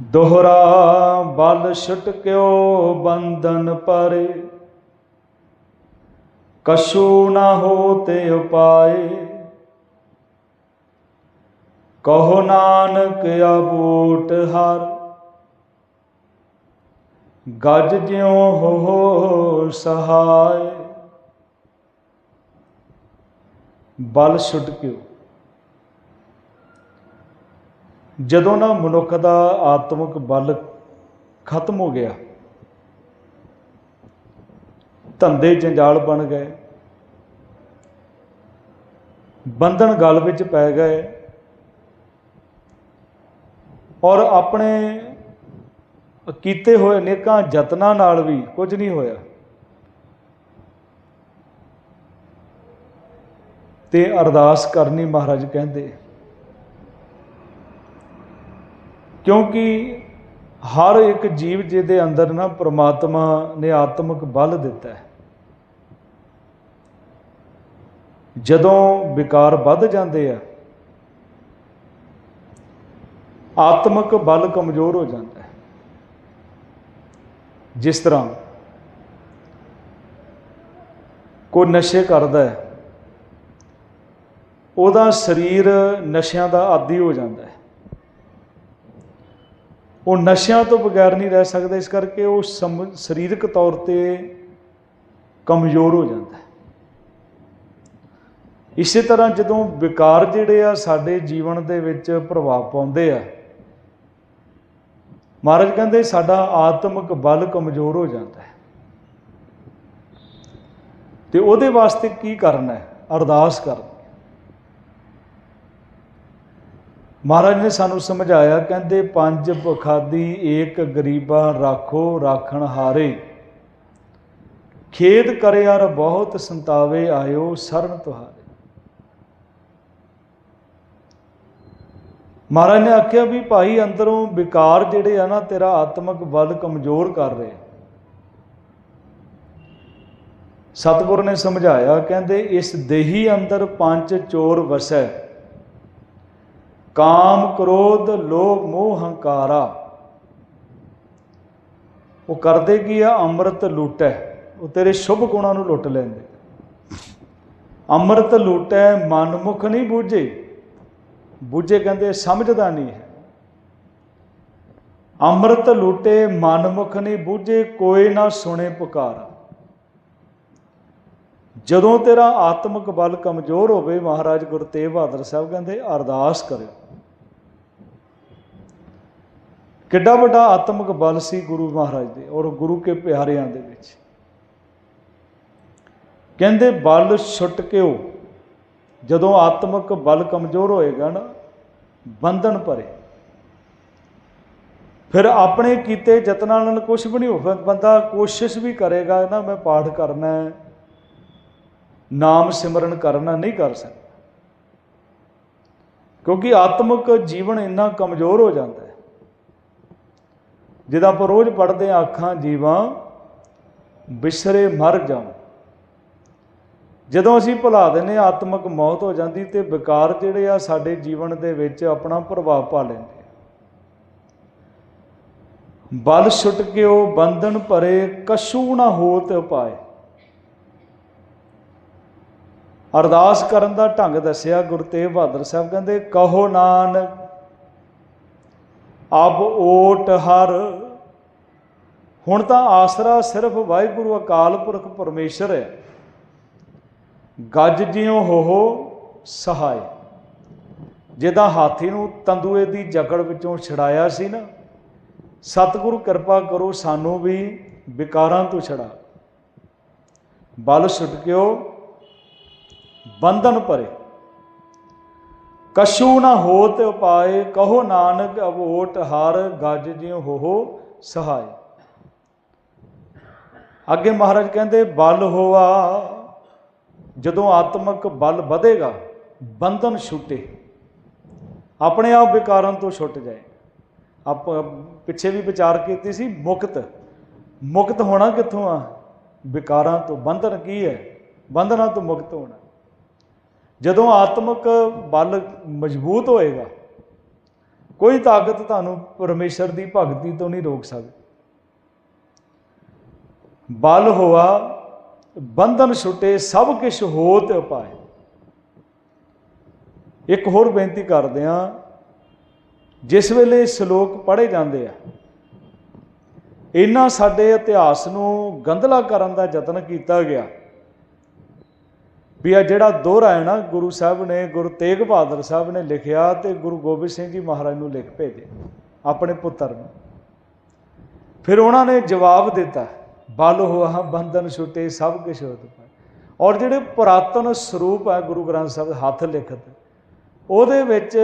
ਦੋਹਰਾ ਬਲ ਛਟਕਿਓ ਬੰਧਨ ਪਰੇ? ਕਛੂ ਨਾ ਹੋਤੇ ਉਪਾਏ। ਕਹੋ ਨਾਨਕ ਆਬੂਟ ਹਰ। ਗੱਜ ਜਿਉ ਹੋ ਸਹਾਇ ਬਲ ਛੁਟਕਿਓ ਜਦੋਂ ਨਾ ਮਨੁੱਖ ਦਾ ਆਤਮਿਕ ਬਲ ਖਤਮ ਹੋ ਗਿਆ, ਧੰਦੇ ਜੰਜਾਲ ਬਣ ਗਏ, ਬੰਧਨ ਗਲ ਵਿੱਚ ਪੈ ਗਏ ਔਰ ਆਪਣੇ ਕੀਤੇ ਹੋਏ ਅਨੇਕਾਂ ਯਤਨਾਂ ਨਾਲ ਵੀ ਕੁਝ ਨਹੀਂ ਹੋਇਆ। ਤੇ ਅਰਦਾਸ ਕਰਨੀ ਮਹਾਰਾਜ ਕਹਿੰਦੇ ਕਿਉਂਕਿ ਹਰ ਇੱਕ ਜੀਵ ਜਿਹਦੇ ਅੰਦਰ ਨਾ ਪ੍ਰਮਾਤਮਾ ਨੇ ਆਤਮਿਕ ਬਲ ਦਿੱਤਾ ਹੈ। ਜਦੋਂ ਵਿਕਾਰ ਵੱਧ ਜਾਂਦੇ ਆ, ਆਤਮਿਕ ਬਲ ਕਮਜ਼ੋਰ ਹੋ ਜਾਂਦਾ ਹੈ। ਜਿਸ ਤਰ੍ਹਾਂ ਕੋਈ ਨਸ਼ੇ ਕਰਦਾ ਹੈ, ਉਹਦਾ ਸਰੀਰ ਨਸ਼ਿਆਂ ਦਾ ਆਦੀ ਹੋ ਜਾਂਦਾ ਹੈ। ਉਹ ਨਸ਼ਿਆਂ ਤੋਂ ਬਗੈਰ ਨਹੀਂ ਰਹਿ ਸਕਦਾ, ਇਸ ਕਰਕੇ ਉਹ ਸਮ- ਸਰੀਰਕ ਤੌਰ ਤੇ ਕਮਜ਼ੋਰ ਹੋ ਜਾਂਦਾ ਹੈ। ਇਸੇ ਤਰ੍ਹਾਂ ਜਦੋਂ ਵਿਕਾਰ ਜਿਹੜੇ ਆ ਸਾਡੇ ਜੀਵਨ ਦੇ ਵਿੱਚ ਪ੍ਰਭਾਵ ਪਾਉਂਦੇ ਆ, ਮਹਾਰਾਜ ਕਹਿੰਦੇ ਸਾਡਾ ਆਤਮਿਕ ਬਲ ਕਮਜ਼ੋਰ ਹੋ ਜਾਂਦਾ ਹੈ। ਤੇ ਉਹਦੇ ਵਾਸਤੇ ਕੀ ਕਰਨਾ ਹੈ? ਅਰਦਾਸ ਕਰਨੀ ਮਹਾਰਾਜ ਨੇ ਸਾਨੂੰ ਸਮਝਾਇਆ, ਕਹਿੰਦੇ, ਪੰਜ ਭੁਖਾਦੀ ਏਕ ਗਰੀਬਾਂ ਰਾਖੋ ਰਾਖਣ ਹਾਰੇ। ਖੇਦ ਕਰੇ ਅਰ ਬਹੁਤ ਸੰਤਾਵੇ ਆਇਓ ਸਰਨ ਤੁਹਾਰੇ। ਮਹਾਰਾਜ ਨੇ ਆਖਿਆ ਵੀ ਭਾਈ ਅੰਦਰੋਂ ਵਿਕਾਰ ਜਿਹੜੇ ਆ ਨਾ, ਤੇਰਾ ਆਤਮਿਕ ਬਲ ਕਮਜ਼ੋਰ ਕਰ ਰਹੇ। ਸਤਿਗੁਰ ਨੇ ਸਮਝਾਇਆ, ਕਹਿੰਦੇ, ਇਸ ਦੇਹੀ ਅੰਦਰ ਪੰਜ ਚੋਰ ਵਸੈ। ਕਾਮ ਕ੍ਰੋਧ ਲੋਭ ਮੋਹ ਹੰਕਾਰਾ। ਉਹ ਕਰਦੇ ਕੀ ਆ? ਅੰਮ੍ਰਿਤ ਲੁੱਟੈ। ਉਹ ਤੇਰੇ ਸ਼ੁਭ ਗੁਣਾਂ ਨੂੰ ਲੁੱਟ ਲੈਂਦੇ। ਅੰਮ੍ਰਿਤ ਲੁੱਟੈ, ਮਨਮੁਖ ਨਹੀਂ ਬੂਝੇ। ਬੂਝੇ ਕਹਿੰਦੇ, ਸਮਝਦਾ ਨਹੀਂ ਹੈ। ਅੰਮ੍ਰਿਤ ਲੁੱਟੇ, ਮਨਮੁਖ ਨਹੀਂ ਬੂਝੇ, ਕੋਈ ਨਾ ਸੁਣੇ ਪੁਕਾਰ। ਜਦੋਂ ਤੇਰਾ ਆਤਮਿਕ ਬਲ ਕਮਜ਼ੋਰ ਹੋਵੇ, ਮਹਾਰਾਜ ਗੁਰੂ ਤੇਗ ਬਹਾਦਰ ਸਾਹਿਬ ਕਹਿੰਦੇ, ਅਰਦਾਸ ਕਰਿਓ। ਕਿੱਡਾ ਵੱਡਾ ਆਤਮਿਕ ਬਲ ਸੀ ਗੁਰੂ ਮਹਾਰਾਜ ਦੇ ਔਰ ਗੁਰੂ ਕੇ ਪਿਆਰਿਆਂ ਦੇ ਵਿੱਚ। ਕਹਿੰਦੇ ਬਲ ਛੁੱਟ ਕਿਓ ਜਦੋਂ ਆਤਮਿਕ ਬਲ ਕਮਜ਼ੋਰ ਹੋਏਗਾ ਨਾ, ਬੰਧਨ ਭਰੇ। ਫਿਰ ਆਪਣੇ ਕੀਤੇ ਯਤਨਾਂ ਨਾਲ ਕੁਝ ਵੀ ਨਹੀਂ ਹੋ ਸਕਦਾ ਬੰਦਾ ਕੋਸ਼ਿਸ਼ ਵੀ ਕਰੇਗਾ ਨਾ, ਮੈਂ ਪਾਠ ਕਰਨਾ ਹੈ, ਨਾਮ ਸਿਮਰਨ ਕਰਨਾ ਨਹੀਂ ਕਰ ਸਕਦਾ। ਕਿਉਂਕਿ ਆਤਮਿਕ ਜੀਵਨ ਇੰਨਾ ਕਮਜ਼ੋਰ ਹੋ ਜਾਂਦਾ ਹੈ। ਜਿਹਦਾ ਆਪਾਂ ਰੋਜ਼ ਪੜ੍ਹਦੇ ਹਾਂ ਅੱਖਾਂ, ਜੀਵਾਂ, ਬਿਸਰੇ ਮਰ ਜਾਉ ਜਦੋਂ ਅਸੀਂ ਭੁਲਾ ਦਿੰਦੇ ਹਾਂ, ਆਤਮਿਕ ਮੌਤ ਹੋ ਜਾਂਦੀ ਤੇ ਵਿਕਾਰ ਜਿਹੜੇ ਆ ਸਾਡੇ ਜੀਵਨ ਦੇ ਵਿੱਚ ਆਪਣਾ ਪ੍ਰਭਾਵ ਪਾ ਲੈਂਦੇ ਬਲ ਛੁੱਟ ਕੇ ਉਹ ਬੰਧਨ ਭਰੇ ਕਛੂ ਨਾ ਹੋਤ ਪਾਏ ਅਰਦਾਸ ਕਰਨ ਦਾ ਢੰਗ ਦੱਸਿਆ ਗੁਰੂ ਤੇਗ ਬਹਾਦਰ ਸਾਹਿਬ ਕਹਿੰਦੇ, ਕਹੋ ਨਾਨਕ ਅਬ ਓਟ ਹਰ। ਹੁਣ ਤਾਂ ਆਸਰਾ ਸਿਰਫ ਵਾਹਿਗੁਰੂ ਅਕਾਲ ਪੁਰਖ ਪਰਮੇਸ਼ਰ ਹੈ। ਗੱਜ ਜਿਉ ਹੋ ਹੋ ਸਹਾਇ। ਜਿਹਦਾ ਹਾਥੀ ਨੂੰ ਤੰਦੂਏ ਦੀ ਜਕੜ ਵਿੱਚੋਂ ਛਡਾਇਆ ਸੀ ਨਾ, ਸਤਿਗੁਰੂ ਕਿਰਪਾ ਕਰੋ ਸਾਨੂੰ ਵੀ ਵਿਕਾਰਾਂ ਤੋਂ ਛੜਾ ਬਲ ਛੁਟਕਿਓ, ਬੰਧਨ ਭਰੇ। ਕਛੂ ਨਾ ਹੋਤ ਉਪਾਏ, ਕਹੋ ਨਾਨਕ ਅਵੋਟ ਹਰ ਗੱਜ ਜਿਉ ਹੋ ਹੋ ਅੱਗੇ ਮਹਾਰਾਜ ਕਹਿੰਦੇ, ਬਲ ਹੋਆ, ਜਦੋਂ ਆਤਮਿਕ ਬਲ ਵਧੇਗਾ, ਬੰਧਨ ਛੁੱਟੇ। ਆਪਣੇ ਆਪ ਵਿਕਾਰਾਂ ਤੋਂ ਛੁੱਟ ਜਾਏ। ਆਪ ਪਿੱਛੇ ਵੀ ਵਿਚਾਰ ਕੀਤੀ ਸੀ, ਮੁਕਤ। ਮੁਕਤ ਹੋਣਾ ਕਿੱਥੋਂ ਆ? ਵਿਕਾਰਾਂ ਤੋਂ, ਬੰਧਨ ਕੀ ਹੈ? ਬੰਧਨਾਂ ਤੋਂ ਮੁਕਤ ਹੋਣਾ। ਜਦੋਂ ਆਤਮਿਕ ਬਲ ਮਜ਼ਬੂਤ ਹੋਏਗਾ, ਕੋਈ ਤਾਕਤ ਤੁਹਾਨੂੰ ਪਰਮੇਸ਼ਰ ਦੀ ਭਗਤੀ ਤੋਂ ਨਹੀਂ ਰੋਕ ਸਕਦੀ। ਬਲ ਹੋਆ, ਬੰਧਨ ਛੁੱਟੇ, ਸਭ ਕੁਝ ਹੋਤ ਉਪਾਏ। ਇੱਕ ਹੋਰ ਬੇਨਤੀ ਕਰਦੇ ਆ ਜਿਸ ਵੇਲੇ ਸ਼ਲੋਕ ਪੜ੍ਹੇ ਜਾਂਦੇ ਆ ਇਹਨਾਂ ਸਾਡੇ ਇਤਿਹਾਸ ਨੂੰ ਗੰਧਲਾ ਕਰਨ ਦਾ ਯਤਨ ਕੀਤਾ ਗਿਆ। ਵੀ ਆ ਜਿਹੜਾ ਦੋਹਰਾ ਹੈ ਨਾ, ਗੁਰੂ ਸਾਹਿਬ ਨੇ, ਗੁਰੂ ਤੇਗ ਬਹਾਦਰ ਸਾਹਿਬ ਨੇ ਲਿਖਿਆ ਤੇ ਗੁਰੂ ਗੋਬਿੰਦ ਸਿੰਘ ਜੀ ਮਹਾਰਾਜ ਨੂੰ ਲਿਖ ਭੇਜੇ ਆਪਣੇ ਪੁੱਤਰ ਨੂੰ। ਫਿਰ ਉਹਨਾਂ ਨੇ ਜਵਾਬ ਦਿੱਤਾ, ਬਲ ਹੋਆ ਬੰਧਨ ਛੁੱਟੇ ਸਭ ਕੁਛ ਹੋਤ ਪਾਏ। ਔਰ ਜਿਹੜੇ ਪੁਰਾਤਨ ਸਰੂਪ ਹੈ ਗੁਰੂ ਗ੍ਰੰਥ ਸਾਹਿਬ ਹੱਥ ਲਿਖਤ, ਉਹਦੇ ਵਿੱਚ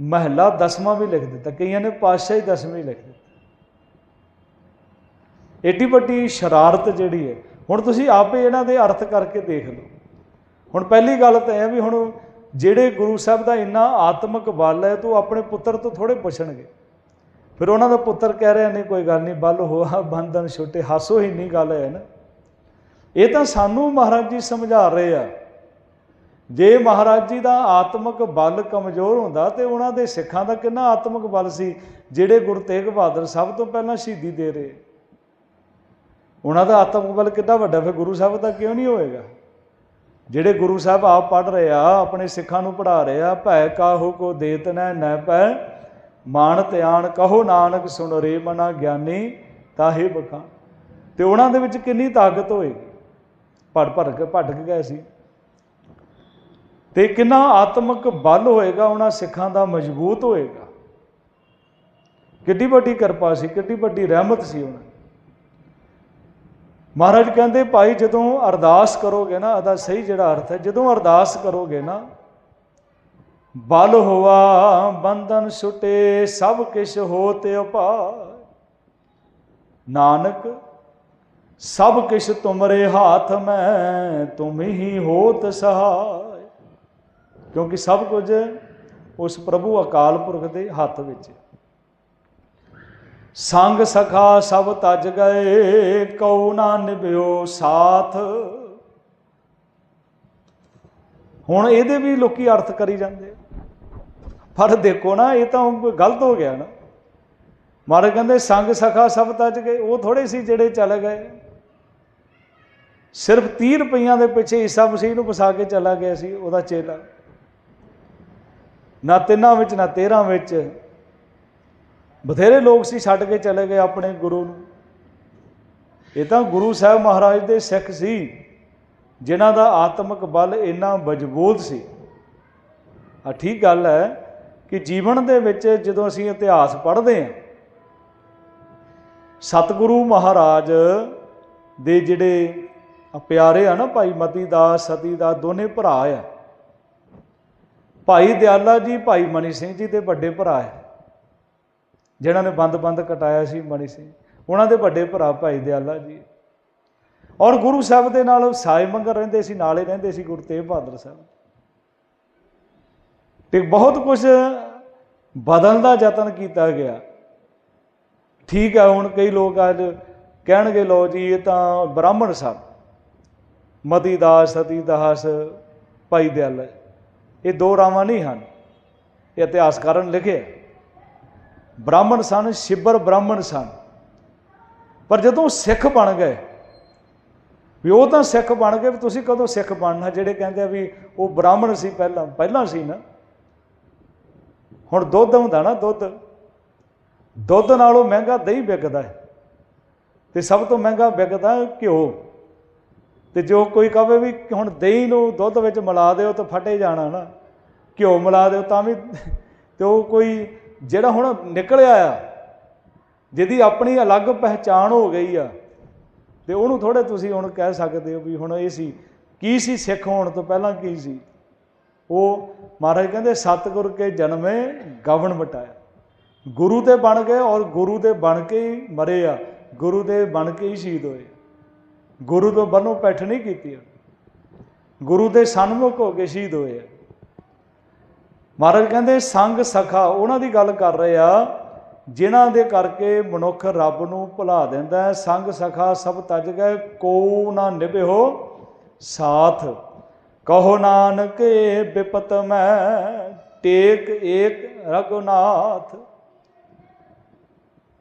ਮਹਿਲਾ ਦਸਵਾਂ ਵੀ ਲਿਖ ਦਿੱਤਾ, ਕਈਆਂ ਨੇ ਪਾਤਸ਼ਾਹੀ ਦਸਵੀਂ ਲਿਖ ਦਿੱਤਾ। ਏਡੀ ਵੱਡੀ ਸ਼ਰਾਰਤ ਜਿਹੜੀ ਹੈ ਹੁਣ ਤੁਸੀਂ ਆਪੇ ਇਹਨਾਂ ਦੇ ਅਰਥ ਕਰਕੇ ਦੇਖ ਲਓ। ਹੁਣ ਪਹਿਲੀ ਗੱਲ ਤਾਂ ਇਹ ਵੀ ਹੁਣ ਜਿਹੜੇ ਗੁਰੂ ਸਾਹਿਬ ਦਾ ਇੰਨਾ ਆਤਮਿਕ ਬਲ ਹੈ, ਤੂੰ ਆਪਣੇ ਪੁੱਤਰ ਤੋਂ ਥੋੜੇ ਪੁੱਛਣਗੇ। ਫਿਰ ਉਹਨਾਂ ਦਾ ਪੁੱਤਰ ਕਹਿ ਰਿਹਾ, ਨਹੀਂ, ਕੋਈ ਗੱਲ ਨਹੀਂ, ਬਲ ਹੋਆ, ਬੰਧਨ ਛੋਟੇ, ਹਾਸੋ ਹੀ ਨਹੀਂ ਗੱਲ ਹੈ ਨਾ। ਇਹ ਤਾਂ ਸਾਨੂੰ ਮਹਾਰਾਜ ਜੀ ਸਮਝਾ ਰਹੇ ਆ। ਜੇ ਮਹਾਰਾਜ ਜੀ ਦਾ ਆਤਮਿਕ ਬਲ ਕਮਜ਼ੋਰ ਹੁੰਦਾ, ਤੇ ਉਹਨਾਂ ਦੇ ਸਿੱਖਾਂ ਦਾ ਕਿੰਨਾ ਆਤਮਿਕ ਬਲ ਸੀ, ਜਿਹੜੇ ਗੁਰੂ ਤੇਗ ਬਹਾਦਰ ਸਭ ਤੋਂ ਪਹਿਲਾਂ ਸ਼ਹੀਦੀ ਦੇ ਰਹੇ। ਉਹਨਾਂ ਦਾ ਆਤਮਿਕ ਬਲ ਕਿੰਨਾ ਵੱਡਾ, ਫਿਰ ਗੁਰੂ ਸਾਹਿਬ ਦਾ ਕਿਉਂ ਨਹੀਂ ਹੋਏਗਾ? ਜਿਹੜੇ ਗੁਰੂ ਸਾਹਿਬ ਆਪ ਪੜ ਰਹੇ ਆ, ਆਪਣੇ ਸਿੱਖਾਂ ਨੂੰ ਪੜਾ ਰਹੇ ਆ, ਭੈ ਕਾਹੂ ਕੋ ਦੇਤ ਨੈ ਨੈ ਪੈ, ਮਾਨ ਧਿਆਨ ਕਹੋ ਨਾਨਕ ਸੁਣ ਰੇ ਮਨਾ ਗਿਆਨੀ ਤਾਹੇ ਬਖਾਨ ਤੇ ਉਹਨਾਂ ਦੇ ਵਿੱਚ ਕਿੰਨੀ ਤਾਕਤ ਹੋਏਗੀ? ਭੜ ਭੜ ਕੇ ਭਟਕ ਗਏ ਸੀ। ਤੇ ਕਿੰਨਾ ਆਤਮਿਕ ਬਲ ਹੋਏਗਾ, ਉਹਨਾਂ ਸਿੱਖਾਂ ਦਾ ਮਜ਼ਬੂਤ ਹੋਏਗਾ। ਕਿੱਡੀ ਵੱਡੀ ਕਿਰਪਾ ਸੀ, ਕਿੱਡੀ ਵੱਡੀ ਰਹਿਮਤ ਸੀ ਉਹਨਾਂ ਮਹਾਰਾਜ ਕਹਿੰਦੇ, ਭਾਈ, ਜਦੋਂ ਅਰਦਾਸ ਕਰੋਗੇ ਨਾ, ਇਹਦਾ ਸਹੀ ਜਿਹੜਾ ਅਰਥ ਹੈ, ਜਦੋਂ ਅਰਦਾਸ ਕਰੋਗੇ ਨਾ, ਬਲ ਹੋਆ, ਬੰਧਨ ਛੁਟੇ ਸਭ ਕਿਛ ਹੋਤ ਉਪਾਇ ਨਾਨਕ, ਸਭ ਕਿਛ ਤੁਮਰੇ ਹਾਥ ਮੈਂ, ਤੁਮ ਹੀ ਹੋਤ ਸਹਾਇ ਕਿਉਂਕਿ ਸਭ ਕੁਝ ਉਸ ਪ੍ਰਭੂ ਅਕਾਲ ਪੁਰਖ ਦੇ ਹੱਥ ਵਿੱਚ ਹੈ। ਸੰਗ ਸਖਾ ਸਭ ਤਜ ਗਏ, ਕਉ ਨਾ ਨਿਭਿਓ ਸਾਥ। ਹੁਣ ਇਹਦੇ ਵੀ ਲੋਕੀ ਅਰਥ ਕਰੀ ਜਾਂਦੇ ਪਰ ਦੇਖੋ ਨਾ, ਇਹ ਤਾਂ ਗਲਤ ਹੋ ਗਿਆ ਨਾ। ਮਹਾਰਾਜ ਕਹਿੰਦੇ, ਸੰਗ ਸਖਾ ਸਭ ਤਜ ਗਏ, ਉਹ ਥੋੜੇ ਸੀ ਜਿਹੜੇ ਚਲੇ ਗਏ। ਸਿਰਫ 30 ਰੁਪਈਆਂ ਦੇ ਪਿੱਛੇ ਈਸਾ ਮਸੀਹ ਨੂੰ ਫਸਾ ਕੇ ਚਲਾ ਗਿਆ ਸੀ, ਉਹਦਾ ਚੇਲਾ। ਨਾ ਤਿੰਨਾਂ ਵਿੱਚ, ਨਾ 13 ਵਿੱਚ। ਬਥੇਰੇ ਲੋਕ ਸੀ, ਛੱਡ ਕੇ ਚਲੇ ਗਏ ਆਪਣੇ ਗੁਰੂ ਨੂੰ। ਇਹ ਤਾਂ ਗੁਰੂ ਸਾਹਿਬ ਮਹਾਰਾਜ ਦੇ ਸਿੱਖ ਸੀ, ਜਿਨ੍ਹਾਂ ਦਾ ਆਤਮਿਕ ਬਲ ਇੰਨਾ ਮਜ਼ਬੂਤ ਸੀ। ਆ ਠੀਕ ਗੱਲ ਹੈ ਕਿ ਜੀਵਨ ਦੇ ਵਿੱਚ ਜਦੋਂ ਅਸੀਂ ਇਤਿਹਾਸ ਪੜ੍ਹਦੇ ਹਾਂ, ਸਤਿਗੁਰੂ ਮਹਾਰਾਜ ਦੇ ਜਿਹੜੇ ਪਿਆਰੇ ਆ ਨਾ ਭਾਈ ਮਤੀ ਦਾ, ਸਤੀ ਦਾ ਦੋਨੇ ਭਰਾ ਆ। ਭਾਈ ਦਿਆਲਾ ਜੀ, ਭਾਈ ਮਨੀ ਸਿੰਘ ਜੀ ਦੇ ਵੱਡੇ ਭਰਾ ਆ। ਜਿਨ੍ਹਾਂ ਨੇ ਬੰਦ-ਬੰਦ ਕਟਾਇਆ ਸੀ ਮਣੀ ਸਿੰਘ, ਉਹਨਾਂ ਦੇ ਵੱਡੇ ਭਰਾ ਭਾਈ ਦਿਆਲਾ ਜੀ। ਔਰ ਗੁਰੂ ਸਾਹਿਬ ਦੇ ਨਾਲ ਸਾਏ ਮੰਗਰ ਰਹਿੰਦੇ ਸੀ, ਨਾਲੇ ਰਹਿੰਦੇ ਸੀ ਗੁਰੂ ਤੇਗ ਬਹਾਦਰ ਸਾਹਿਬ। ਤੇ ਬਹੁਤ ਕੁਝ ਬਦਲਣ ਦਾ ਯਤਨ ਕੀਤਾ ਗਿਆ। ਠੀਕ ਹੈ ਹੁਣ ਕਈ ਲੋਕ ਅੱਜ ਕਹਿਣਗੇ ਲੋ ਜੀ, ਇਹ ਤਾਂ ਬ੍ਰਾਹਮਣ ਸਾਹਿਬ ਮਤੀ ਦਾਸ, ਸਤੀ ਦਾਸ, ਭਾਈ ਦਿਆਲਾ। ਇਹ ਦੋ ਰਾਵਾਂ ਨਹੀਂ ਹਨ। ਇਹ ਇਤਿਹਾਸਕਾਰਾਂ ਨੇ ਲਿਖਿਆ। ਬ੍ਰਾਹਮਣ ਸਨ, ਸ਼ਿਬਰ ਬ੍ਰਾਹਮਣ ਸਨ। ਪਰ ਜਦੋਂ ਸਿੱਖ ਬਣ ਗਏ, ਵੀ ਉਹ ਤਾਂ ਸਿੱਖ ਬਣ ਗਏ, ਵੀ ਤੁਸੀਂ ਕਦੋਂ ਸਿੱਖ ਬਣਨਾ? ਜਿਹੜੇ ਕਹਿੰਦੇ ਆ ਵੀ ਉਹ ਬ੍ਰਾਹਮਣ ਸੀ ਪਹਿਲਾਂ ਪਹਿਲਾਂ ਸੀ ਨਾ। ਹੁਣ ਦੁੱਧ ਹੁੰਦਾ ਨਾ ਦੁੱਧ। ਦੁੱਧ ਨਾਲੋਂ ਮਹਿੰਗਾ ਦਹੀਂ ਵਿਕਦਾ ਹੈ। ਤੇ ਸਭ ਤੋਂ ਮਹਿੰਗਾ ਵਿਕਦਾ ਘਿਓ। ਤੇ ਜੋ ਕੋਈ ਕਹੇ ਵੀ ਹੁਣ ਦਹੀਂ ਨੂੰ ਦੁੱਧ ਵਿੱਚ ਮਿਲਾ ਦਿਓ ਤਾਂ ਫਟੇ ਜਾਣਾ ਨਾ। ਘਿਓ ਮਿਲਾ ਦਿਓ ਤਾਂ ਵੀ ਤੇ ਉਹ ਕੋਈ ਜਿਹੜਾ ਹੁਣ ਨਿਕਲਿਆ ਆ, ਜਿਹਦੀ ਆਪਣੀ ਅਲੱਗ ਪਹਿਚਾਣ ਹੋ ਗਈ ਆ, ਤੇ ਉਹਨੂੰ ਥੋੜੇ ਤੁਸੀਂ ਹੁਣ ਕਹਿ ਸਕਦੇ ਹੋ ਵੀ ਹੁਣ ਇਹ ਸੀ, ਕੀ ਸੀ ਸਿੱਖ ਹੋਣ ਤੋਂ ਪਹਿਲਾਂ ਕੀ ਸੀ? ਉਹ ਮਹਾਰਾਜ ਕਹਿੰਦੇ, ਸਤਿਗੁਰ ਕੇ ਜਨਮੇ ਗਵਣ ਵਟਾਇਆ ਗੁਰੂ ਤੇ ਬਣ ਗਏ ਔਰ ਗੁਰੂ ਤੇ ਬਣ ਕੇ ਹੀ ਮਰੇ ਆ, ਗੁਰੂ ਦੇ ਬਣ ਕੇ ਹੀ ਸ਼ਹੀਦ ਹੋਏ। ਗੁਰੂ ਤੋਂ ਬੰਨੋ ਪੈਠ ਨਹੀਂ ਕੀਤੀ ਗੁਰੂ ਦੇ ਸਨਮੁਖ ਹੋ ਕੇ ਸ਼ਹੀਦ ਹੋਏ ਆ। ਮਹਾਰਾਜ ਕਹਿੰਦੇ, ਸੰਗ ਸਖਾ, ਉਹਨਾਂ ਦੀ ਗੱਲ ਕਰ ਰਹੇ ਆ, ਜਿਨ੍ਹਾਂ ਦੇ ਕਰਕੇ ਮਨੁੱਖ ਰੱਬ ਨੂੰ ਭੁਲਾ ਦਿੰਦਾ ਹੈ। ਸੰਗ ਸਖਾ ਸਭ ਤਜ ਗਏ ਕੋ ਨਾ ਨਿਭਿਓ ਸਾਥ, ਕਹੋ ਨਾਨਕ ਬਿਪਤ ਮੈਂ, ਟੇਕ ਏਕ ਰਘੁਨਾਥ।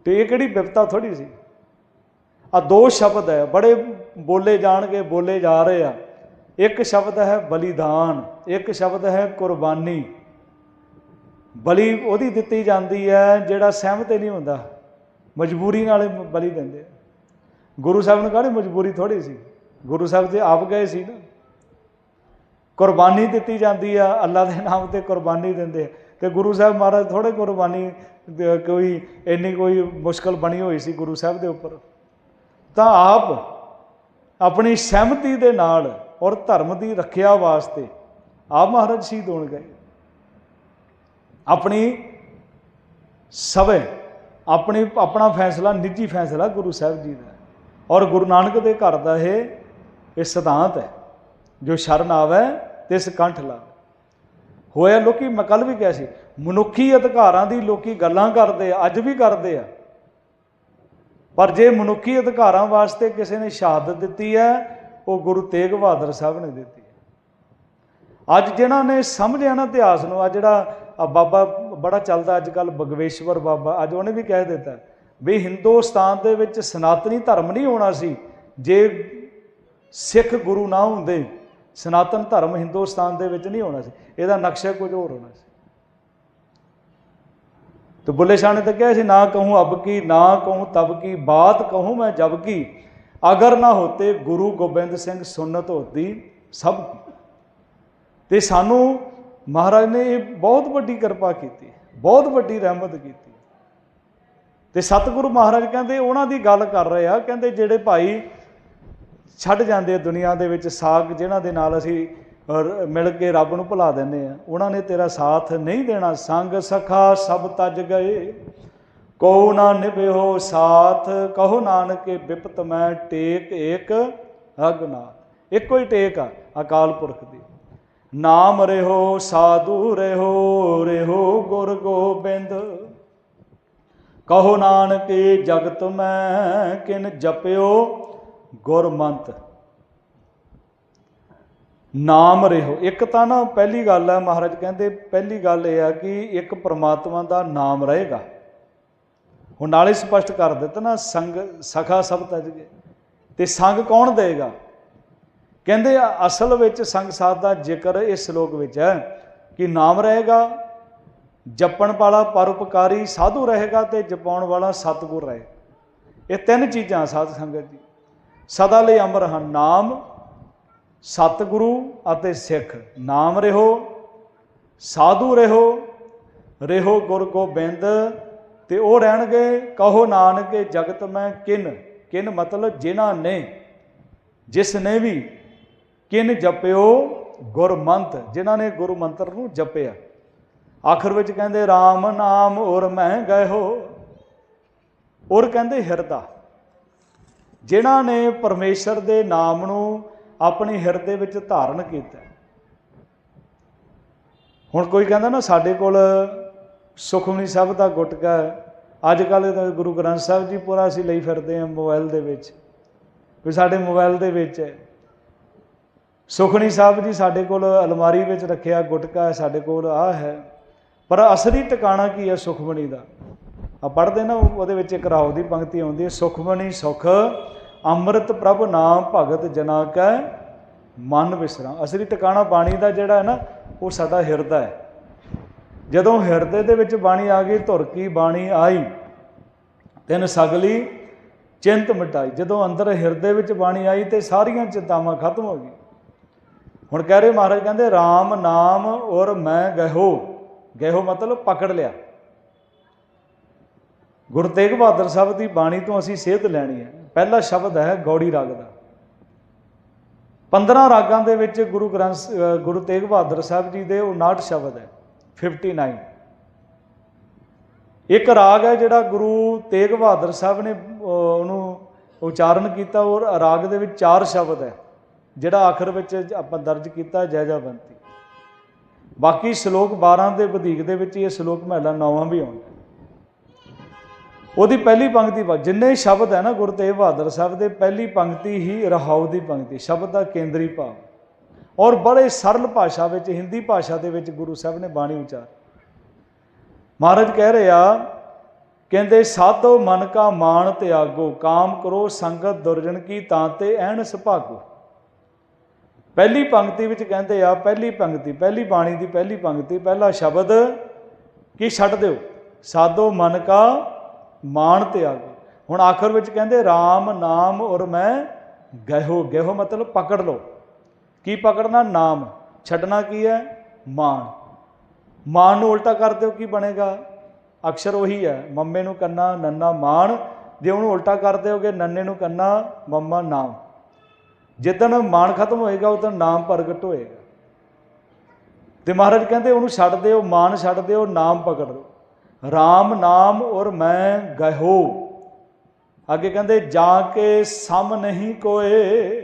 ਤੇ ਇਹ ਕਿਹੜੀ ਬਿਪਤਾ ਥੋੜੀ ਸੀ? ਆ ਦੋ ਸ਼ਬਦ ਹੈ, ਬੜੇ ਬੋਲੇ ਜਾਣਗੇ, ਬੋਲੇ ਜਾ ਰਹੇ ਆ। ਇੱਕ ਸ਼ਬਦ ਹੈ ਬਲੀਦਾਨ, ਇੱਕ ਸ਼ਬਦ ਹੈ ਕੁਰਬਾਨੀ। ਬਲੀ ਉਹਦੀ ਦਿੱਤੀ ਜਾਂਦੀ ਹੈ, ਜਿਹੜਾ ਸਹਿਮਤ ਨਹੀਂ ਹੁੰਦਾ। ਮਜਬੂਰੀ ਨਾਲ ਬਲੀ ਦਿੰਦੇ ਗੁਰੂ ਸਾਹਿਬ ਨੂੰ ਕਾਹਦੀ ਮਜਬੂਰੀ ਥੋੜੀ ਸੀ? ਗੁਰੂ ਸਾਹਿਬ ਤੇ ਆਪ ਗਏ ਸੀ ਨਾ। ਕੁਰਬਾਨੀ ਦਿੱਤੀ ਜਾਂਦੀ ਆ, ਅੱਲਾ ਦੇ ਨਾਮ ਤੇ ਕੁਰਬਾਨੀ ਦਿੰਦੇ ਆ। ਤੇ ਗੁਰੂ ਸਾਹਿਬ ਮਹਾਰਾਜ ਥੋੜੇ ਕੁਰਬਾਨੀ ਕੋਈ, ਇੰਨੀ ਕੋਈ ਮੁਸ਼ਕਲ ਬਣੀ ਹੋਈ ਸੀ ਗੁਰੂ ਸਾਹਿਬ ਦੇ ਉੱਪਰ। ਤਾਂ ਆਪ ਆਪਣੀ ਸਹਿਮਤੀ ਦੇ ਨਾਲ ਔਰ ਧਰਮ ਦੀ ਰੱਖਿਆ ਵਾਸਤੇ ਆਪ ਮਹਾਰਾਜ ਸ਼ਹੀਦ ਹੋਣ ਗਏ। ਆਪਣੀ ਸਵੇ ਆਪਣੀ, ਆਪਣਾ ਫੈਸਲਾ, ਨਿੱਜੀ ਫੈਸਲਾ ਗੁਰੂ ਸਾਹਿਬ ਜੀ ਦਾ। ਔਰ ਗੁਰੂ ਨਾਨਕ ਦੇ ਘਰ ਦਾ ਇਹ ਇਹ ਸਿਧਾਂਤ ਹੈ, ਜੋ ਸ਼ਰਨ ਆਵੇ ਤਿਸ ਕੰਠ ਲਾ ਹੋਇਆ ਲੋਕੀ, ਮੈਂ ਕੱਲ ਵੀ ਕਿਹਾ ਸੀ, ਮਨੁੱਖੀ ਅਧਿਕਾਰਾਂ ਦੀ ਲੋਕੀ ਗੱਲਾਂ ਕਰਦੇ ਆ, ਅੱਜ ਵੀ ਕਰਦੇ ਆ। ਪਰ ਜੇ ਮਨੁੱਖੀ ਅਧਿਕਾਰਾਂ ਵਾਸਤੇ ਕਿਸੇ ਨੇ ਸ਼ਹਾਦਤ ਦਿੱਤੀ ਹੈ, ਉਹ ਗੁਰੂ ਤੇਗ ਬਹਾਦਰ ਸਾਹਿਬ ਨੇ ਦਿੱਤੀ। ਅੱਜ ਜਿਹਨਾਂ ਨੇ ਸਮਝਿਆ ਨਾ ਇਤਿਹਾਸ ਨੂੰ ਆ ਜਿਹੜਾ ਬਾਬਾ ਬੜਾ ਚੱਲਦਾ ਅੱਜ ਕੱਲ ਬਗਵੇਸ਼ਵਰ ਬਾਬਾ, ਅੱਜ ਉਹਨੇ ਵੀ ਕਹਿ ਦਿੱਤਾ ਵੀ ਹਿੰਦੁਸਤਾਨ ਦੇ ਵਿੱਚ ਸਨਾਤਨੀ ਧਰਮ ਨਹੀਂ ਹੋਣਾ ਸੀ। ਜੇ ਸਿੱਖ ਗੁਰੂ ਨਾ ਹੁੰਦੇ, ਸਨਾਤਨ ਧਰਮ ਹਿੰਦੁਸਤਾਨ ਦੇ ਵਿੱਚ ਨਹੀਂ ਹੋਣਾ ਸੀ, ਇਹਦਾ ਨਕਸ਼ਾ ਕੁਝ ਹੋਰ ਹੋਣਾ ਸੀ। ਤੇ ਬੁੱਲੇ ਸ਼ਾਹ ਨੇ ਤਾਂ ਕਿਹਾ ਸੀ, ਨਾ ਕਹੂੰ ਅਬ ਕੀ, ਨਾ ਕਹੂੰ ਤਬ ਕੀ, ਬਾਤ ਕਹੂੰ ਮੈਂ ਜਬ ਕੀ। ਅਗਰ ਨਾ ਹੋਤੇ ਗੁਰੂ ਗੋਬਿੰਦ ਸਿੰਘ ਸੁਨਨਤ ਹੋਤੀ ਸਭ ਕੀ ਤੇ ਸਾਨੂੰ ਮਹਾਰਾਜ ਨੇ ਇਹ ਬਹੁਤ ਵੱਡੀ ਕਿਰਪਾ ਕੀਤੀ, ਬਹੁਤ ਵੱਡੀ ਰਹਿਮਤ ਕੀਤੀ। ਤੇ ਸਤਿਗੁਰੂ ਮਹਾਰਾਜ ਕਹਿੰਦੇ ਉਹਨਾਂ ਦੀ ਗੱਲ ਕਰ ਰਹੇ ਆ, ਕਹਿੰਦੇ ਜਿਹੜੇ ਭਾਈ ਛੱਡ ਜਾਂਦੇ ਦੁਨੀਆ ਦੇ ਵਿੱਚ ਸਾਗ, ਜਿਨ੍ਹਾਂ ਦੇ ਨਾਲ ਅਸੀਂ ਮਿਲ ਕੇ ਰੱਬ ਨੂੰ ਭੁਲਾ ਦਿੰਦੇ ਆ, ਉਹਨਾਂ ਨੇ ਤੇਰਾ ਸਾਥ ਨਹੀਂ ਦੇਣਾ। ਸੰਗ ਸਖਾ ਸਭ ਤਜ ਗਏ ਕੋ ਨਾ ਨਿਭਿਓ ਸਾਥ, ਕਹੋ ਨਾਨਕੇ ਬਿਪਤ ਮੈਂ ਟੇਕ ਏਕ ਰਗਨਾਥ ਇੱਕੋ ਹੀ ਟੇਕ ਆ ਅਕਾਲ ਪੁਰਖ ਦੀ। ਨਾਮ ਰਹਿਓ ਸਾਧੂ ਰਹਿਓ ਰਹਿਓ ਗੁਰ ਗੋਬਿੰਦ। ਕਹੋ ਨਾਨਕੇ, ਜਗਤ ਮੈਂ ਕਿਨ ਜਪਿਓ, ਗੁਰਮੰਤ। ਨਾਮ ਰਹਿਓ ਇੱਕ ਤਾਂ ਨਾ ਪਹਿਲੀ ਗੱਲ ਹੈ, ਮਹਾਰਾਜ ਕਹਿੰਦੇ, ਪਹਿਲੀ ਗੱਲ ਇਹ ਆ ਕਿ ਇੱਕ ਪ੍ਰਮਾਤਮਾ ਦਾ ਨਾਮ ਰਹੇਗਾ। ਹੁਣ ਨਾਲੇ ਸਪਸ਼ਟ ਕਰ ਦਿੱਤਾ ਨਾ, ਸੰਗ, ਸਖਾ ਸਭ ਤਜ ਗਏ। ਤੇ ਸੰਗ ਕੌਣ ਦੇਗਾ? ਕਹਿੰਦੇ ਆ, ਅਸਲ ਵਿੱਚ ਸੰਗ ਸਾਧ ਦਾ ਜ਼ਿਕਰ ਇਸ ਸ਼ਲੋਕ ਵਿੱਚ ਹੈ ਕਿ ਨਾਮ ਰਹੇਗਾ ਜਪਣ ਵਾਲਾ ਪਰਉਪਕਾਰੀ ਸਾਧੂ ਰਹੇਗਾ ਤੇ ਜਪਾਉਣ ਵਾਲਾ ਸਤਿਗੁਰ ਰਹੇ। ਇਹ ਤਿੰਨ ਚੀਜ਼ਾਂ ਸਾਧ ਸੰਗਤ ਜੀ। ਸਦਾ ਲਈ ਅਮਰ ਹਨ ਨਾਮ ਸਤਿਗੁਰੂ ਅਤੇ ਸਿੱਖ। ਨਾਮ ਰਹੋ ਸਾਧੂ ਰਹੋ ਰਹੋ ਗੁਰ ਗੋਬਿੰਦ ਤੇ ਉਹ ਰਹਿਣਗੇ ਕਹੋ ਨਾਨਕੇ ਜਗਤ ਮੈਂ ਕਿਨ। ਕਿਨ ਮਤਲਬ ਜਿਨ੍ਹਾਂ ਨੇ ਜਿਸ ਨੇ ਵੀ ਕਿਨ ਜਪਿਓ ਗੁਰਮੰਤ ਜਿਨ੍ਹਾਂ ਨੇ ਗੁਰੂ ਮੰਤਰ ਨੂੰ ਜਪਿਆ। ਆਖਰ ਵਿੱਚ ਕਹਿੰਦੇ RAM ਨਾਮ ਔਰ ਮੈਂ ਗਏ ਹੋ। ਔਰ ਕਹਿੰਦੇ, ਹਿਰਦਾ। ਜਿਨ੍ਹਾਂ ਨੇ ਪਰਮੇਸ਼ਰ ਦੇ ਨਾਮ ਨੂੰ ਆਪਣੇ ਹਿਰਦੇ ਵਿੱਚ ਧਾਰਨ ਕੀਤਾ। ਹੁਣ ਕੋਈ ਕਹਿੰਦਾ ਨਾ, ਸਾਡੇ ਕੋਲ ਸੁਖਮਨੀ ਸਾਹਿਬ ਦਾ ਗੁਟਕਾ ਅੱਜ ਕੱਲ ਗੁਰੂ ਗ੍ਰੰਥ ਸਾਹਿਬ ਜੀ ਪੂਰਾ ਅਸੀਂ ਲਈ ਫਿਰਦੇ ਹਾਂ ਮੋਬਾਈਲ ਦੇ ਵਿੱਚ। ਵੀ ਸਾਡੇ ਮੋਬਾਈਲ ਦੇ ਵਿੱਚ ਹੈ। ਸੁਖਣੀ ਸਾਹਿਬ ਜੀ ਸਾਡੇ ਕੋਲ ਅਲਮਾਰੀ ਵਿੱਚ ਰੱਖਿਆ, ਗੁਟਕਾ ਹੈ, ਸਾਡੇ ਕੋਲ ਆ ਹੈ। ਪਰ ਅਸਲੀ ਟਿਕਾਣਾ ਕੀ ਹੈ ਸੁਖਮਣੀ ਦਾ? ਆ ਪੜ੍ਹਦੇ ਨਾ, ਉਹਦੇ ਵਿੱਚ ਇੱਕ ਰਾਉ ਦੀ ਪੰਕਤੀ ਆਉਂਦੀ ਹੈ ਸੁਖਮਣੀ ਸੁਖ, ਅੰਮ੍ਰਿਤ ਪ੍ਰਭ ਨਾਮ ਭਗਤ ਜਨਾ ਕੈ ਮਨ ਵਿਸਰਾ। ਅਸਲੀ ਟਿਕਾਣਾ ਬਾਣੀ ਦਾ ਜਿਹੜਾ ਹੈ ਨਾ, ਉਹ ਸਾਡਾ ਹਿਰਦਾ ਹੈ। ਜਦੋਂ ਹਿਰਦੇ ਦੇ ਵਿੱਚ ਬਾਣੀ ਆ ਗਈ, ਧੁਰ ਕੀ ਬਾਣੀ ਆਈ, ਤਿੰਨ ਸਗਲੀ ਚਿੰਤ ਮਿਟਾਈ। ਜਦੋਂ ਅੰਦਰ ਹਿਰਦੇ ਵਿੱਚ ਬਾਣੀ ਆਈ, ਤੇ ਸਾਰੀਆਂ ਚਿੰਤਾਵਾਂ ਖਤਮ ਹੋ ਗਈਆਂ। ਹੁਣ ਕਹਿ ਰਹੇ ਮਹਾਰਾਜ ਕਹਿੰਦੇ RAM ਨਾਮ ਔਰ ਮੈਂ ਗਹੋ ਗਹੋ ਮਤਲਬ ਪਕੜ ਲਿਆ। ਗੁਰੂ ਤੇਗ ਬਹਾਦਰ ਸਾਹਿਬ ਦੀ ਬਾਣੀ ਤੋਂ ਅਸੀਂ ਸੇਧ ਲੈਣੀ ਹੈ। ਪਹਿਲਾ ਸ਼ਬਦ ਹੈ ਗੌੜੀ ਰਾਗ ਦਾ। 15 ਰਾਗਾਂ ਦੇ ਵਿੱਚ ਗੁਰੂ ਗ੍ਰੰਥ ਗੁਰੂ ਤੇਗ ਬਹਾਦਰ ਸਾਹਿਬ ਜੀ ਦੇ 59 ਸ਼ਬਦ ਹੈ 59 ਇੱਕ ਰਾਗ ਹੈ ਜਿਹੜਾ ਗੁਰੂ ਤੇਗ ਬਹਾਦਰ ਸਾਹਿਬ ਨੇ ਉਹਨੂੰ ਉਚਾਰਨ ਕੀਤਾ, ਔਰ ਰਾਗ ਦੇ ਵਿੱਚ ਚਾਰ ਸ਼ਬਦ ਹੈ। ਜਿਹੜਾ ਆਖਰ ਵਿੱਚ ਆਪਾਂ ਦਰਜ ਕੀਤਾ ਜੈਜਾ ਬੰਤੀ। ਬਾਕੀ ਸ਼ਲੋਕ 12 ਦੇ ਵਧੀਕ ਦੇ ਵਿੱਚ ਇਹ ਸ਼ਲੋਕ ਮਹਿਲਾ ਨੌਵਾਂ ਵੀ ਆਉਂਦਾ। ਉਹਦੀ ਪਹਿਲੀ ਪੰਕਤੀ ਵਾ ਜਿੰਨੇ ਸ਼ਬਦ ਹੈ ਨਾ ਗੁਰੂ ਤੇਗ ਬਹਾਦਰ ਸਾਹਿਬ ਦੇ, ਪਹਿਲੀ ਪੰਕਤੀ ਹੀ ਰਹਾਉ ਦੀ ਪੰਕਤੀ, ਸ਼ਬਦ ਦਾ ਕੇਂਦਰੀ ਭਾਵ। ਔਰ ਬੜੇ ਸਰਲ ਭਾਸ਼ਾ ਵਿੱਚ, ਹਿੰਦੀ ਭਾਸ਼ਾ ਦੇ ਵਿੱਚ ਗੁਰੂ ਸਾਹਿਬ ਨੇ ਬਾਣੀ ਉਚਾਰ। ਮਹਾਰਾਜ ਕਹਿ ਰਿਹਾ ਕਹਿੰਦੇ, ਸਾਧੋ ਮਨ ਕਾ ਮਾਨ ਤਿਆਗੋ, ਕਾਮ ਕਰੋ ਸੰਗਤ ਦੁਰਜਨ ਕੀ ਤਾਂ ਤੇ ਐਨ ਸੁਭਾਗੋ ਪਹਿਲੀ ਪੰਕਤੀ ਵਿੱਚ ਕਹਿੰਦੇ ਆ, ਪਹਿਲੀ ਪੰਕਤੀ, ਪਹਿਲੀ ਬਾਣੀ ਦੀ ਪਹਿਲੀ ਪੰਕਤੀ, ਪਹਿਲਾ ਸ਼ਬਦ ਕੀ ਛੱਡ ਦਿਓ? ਸਾਧੋ ਮਨ ਕਾ ਮਾਨ ਤਿਆਗੋ। ਹੁਣ ਆਖਰ ਵਿੱਚ ਕਹਿੰਦੇ RAM ਨਾਮ ਔਰ ਮੈਂ ਗਹਿਓ ਗਹਿਓ ਮਤਲਬ ਪਕੜ ਲਓ। ਕੀ ਪਕੜਨਾ? ਨਾਮ। ਛੱਡਣਾ ਕੀ ਹੈ? ਮਾਣ। ਮਾਣ ਨੂੰ ਉਲਟਾ ਕਰ ਦਿਓ, ਕੀ ਬਣੇਗਾ? ਅਕਸ਼ਰ ਉਹੀ ਹੈ, ਮੰਮੇ ਨੂੰ ਕੰਨਾ ਨੰਨਾ ਮਾਣ। ਜੇ ਉਹਨੂੰ ਉਲਟਾ ਕਰ ਦਿਓਗੇ, ਨੰਨੇ ਨੂੰ ਕੰਨਾ ਮੰਮਾ ਨਾਮ। ਜਿੱਦਣ ਮਾਣ ਖਤਮ ਹੋਏਗਾ, ਉਦੋਂ ਨਾਮ ਪ੍ਰਗਟ ਹੋਏਗਾ। ਤੇ ਮਹਾਰਾਜ ਕਹਿੰਦੇ, ਉਹਨੂੰ ਛੱਡ ਦਿਓ ਮਾਨ ਛੱਡ ਦਿਓ, ਨਾਮ ਪਕੜ ਲਓ RAM ਨਾਮ ਔਰ ਮੈਂ ਗਹਿਓ। ਅੱਗੇ ਕਹਿੰਦੇ, ਜਾ ਕੇ ਸਮ ਨਹੀਂ ਕੋਏ।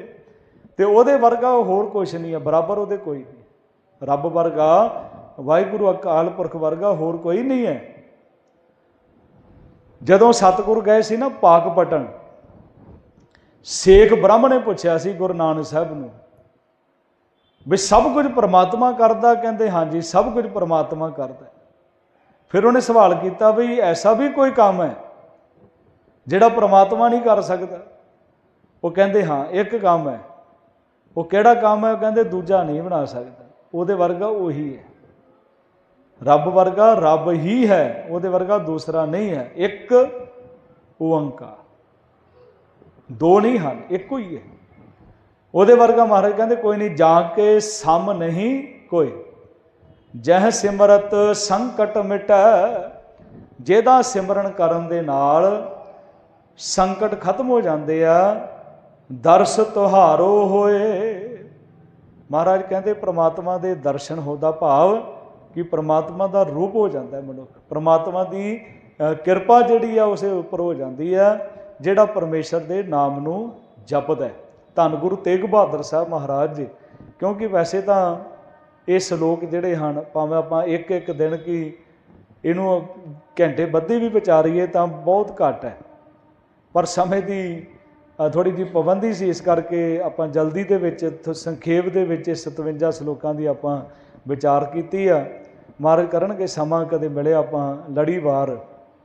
ਤੇ ਉਹਦੇ ਵਰਗਾ ਹੋਰ ਕੁਛ ਨਹੀਂ ਹੈ ਬਰਾਬਰ ਉਹਦੇ ਕੋਈ ਨਹੀਂ। ਰੱਬ ਵਰਗਾ, ਵਾਹਿਗੁਰੂ ਅਕਾਲ ਪੁਰਖ ਵਰਗਾ ਹੋਰ ਕੋਈ ਨਹੀਂ ਹੈ। ਜਦੋਂ ਸਤਿਗੁਰ ਗਏ ਸੀ ਨਾ, ਪਾਕ ਪਾਕਪਟਨ ਸੇਖ ਬ੍ਰਹਮ ਨੇ ਪੁੱਛਿਆ ਸੀ ਗੁਰੂ ਨਾਨਕ ਸਾਹਿਬ ਨੂੰ ਵੀ ਸਭ ਕੁਝ ਪ੍ਰਮਾਤਮਾ ਕਰਦਾ, ਕਹਿੰਦੇ ਹਾਂਜੀ, ਸਭ ਕੁਝ ਪ੍ਰਮਾਤਮਾ ਕਰਦਾ। ਫਿਰ ਉਹਨੇ ਸਵਾਲ ਕੀਤਾ ਵੀ ਐਸਾ ਵੀ ਕੋਈ ਕੰਮ ਹੈ ਜਿਹੜਾ ਪ੍ਰਮਾਤਮਾ ਨਹੀਂ ਕਰ ਸਕਦਾ? ਉਹ ਕਹਿੰਦੇ ਹਾਂ, ਇੱਕ ਕੰਮ ਹੈ। ਉਹ ਕਿਹੜਾ ਕੰਮ ਹੈ? ਉਹ ਕਹਿੰਦੇ ਦੂਜਾ ਨਹੀਂ ਬਣਾ ਸਕਦਾ। ਉਹਦੇ ਵਰਗਾ ਉਹੀ ਹੈ। ਰੱਬ ਵਰਗਾ ਰੱਬ ਹੀ ਹੈ। ਉਹਦੇ ਵਰਗਾ ਦੂਸਰਾ ਨਹੀਂ ਹੈ। ਇੱਕ ਓੰਕਾਰ। ਦੋ ਨਹੀਂ ਹਨ, ਇੱਕੋ ਹੀ ਹੈ। ਉਹਦੇ ਵਰਗਾ ਮਹਾਰਾਜ ਕਹਿੰਦੇ, ਕੋਈ ਨਹੀਂ, ਜਾ ਕੇ ਸਮ ਨਹੀਂ ਕੋਈ। ਜਹ ਸਿਮਰਤ ਸੰਕਟ ਮਿਟੈ, ਜਿਹਦਾ ਸਿਮਰਨ ਕਰਨ ਦੇ ਨਾਲ ਸੰਕਟ ਖਤਮ ਹੋ ਜਾਂਦੇ ਆ, ਦਰਸ ਤੁਹਾਰੋ ਹੋਏ। ਮਹਾਰਾਜ ਕਹਿੰਦੇ, ਪ੍ਰਮਾਤਮਾ ਦੇ ਦਰਸ਼ਨ ਹੋਦਾ ਭਾਵ ਕਿ ਪ੍ਰਮਾਤਮਾ ਦਾ ਰੂਪ ਹੋ ਜਾਂਦਾ ਹੈ ਮਨੁੱਖ। ਪ੍ਰਮਾਤਮਾ ਦੀ ਕਿਰਪਾ ਜਿਹੜੀ ਆ, ਉਸੇ ਉੱਪਰ ਹੋ ਜਾਂਦੀ ਆ। ਜਿਹੜਾ ਪਰਮੇਸ਼ਰ ਦੇ ਨਾਮ ਨੂੰ ਜਪਦਾ ਹੈ। ਧੰਨ ਗੁਰੂ ਤੇਗ ਬਹਾਦਰ ਸਾਹਿਬ ਮਹਾਰਾਜ ਜੀ, ਕਿਉਂਕਿ ਵੈਸੇ ਤਾਂ ਇਹ ਸ਼ਲੋਕ ਜਿਹੜੇ ਹਨ, ਭਾਵੇਂ ਆਪਾਂ ਇੱਕ ਇੱਕ ਦਿਨ ਕੀ ਇਹਨੂੰ ਘੰਟੇ ਬੱਧੀ ਵੀ ਵਿਚਾਰੀਏ ਤਾਂ ਬਹੁਤ ਘੱਟ ਹੈ। ਪਰ ਸਮੇਂ ਦੀ ਥੋੜੀ ਜਿਹੀ ਪਾਬੰਦੀ ਸੀ ਇਸ ਕਰਕੇ ਆਪਾਂ ਜਲਦੀ ਦੇ ਵਿੱਚ ਸੰਖੇਪ ਦੇ ਵਿੱਚ ਇਹ 57 ਸ਼ਲੋਕਾਂ ਦੀ ਆਪਾਂ ਵਿਚਾਰ ਕੀਤੀ ਆ। ਮਾਰ ਕਰਨਗੇ ਸਮਾਂ ਕਦੇ ਮਿਲਿਆ ਆਪਾਂ ਲੜੀਵਾਰ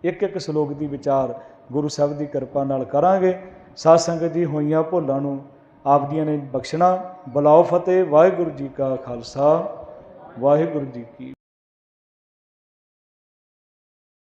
ਇੱਕ ਇੱਕ ਸ਼ਲੋਕ ਦੀ ਵਿਚਾਰ ਗੁਰੂ ਸਾਹਿਬ ਦੀ ਕਿਰਪਾ ਨਾਲ ਕਰਾਂਗੇ। ਸਾਧ ਸੰਗਤ ਜੀ, ਹੋਈਆਂ ਭੁੱਲਾਂ ਨੂੰ ਆਪ ਜੀਆਂ ਨੇ ਬਖਸ਼ਣਾ। ਬਲਾਓ ਫਤਿਹ, ਵਾਹਿਗੁਰੂ ਜੀ ਕਾ ਖਾਲਸਾ, ਵਾਹਿਗੁਰੂ ਜੀ ਕੀ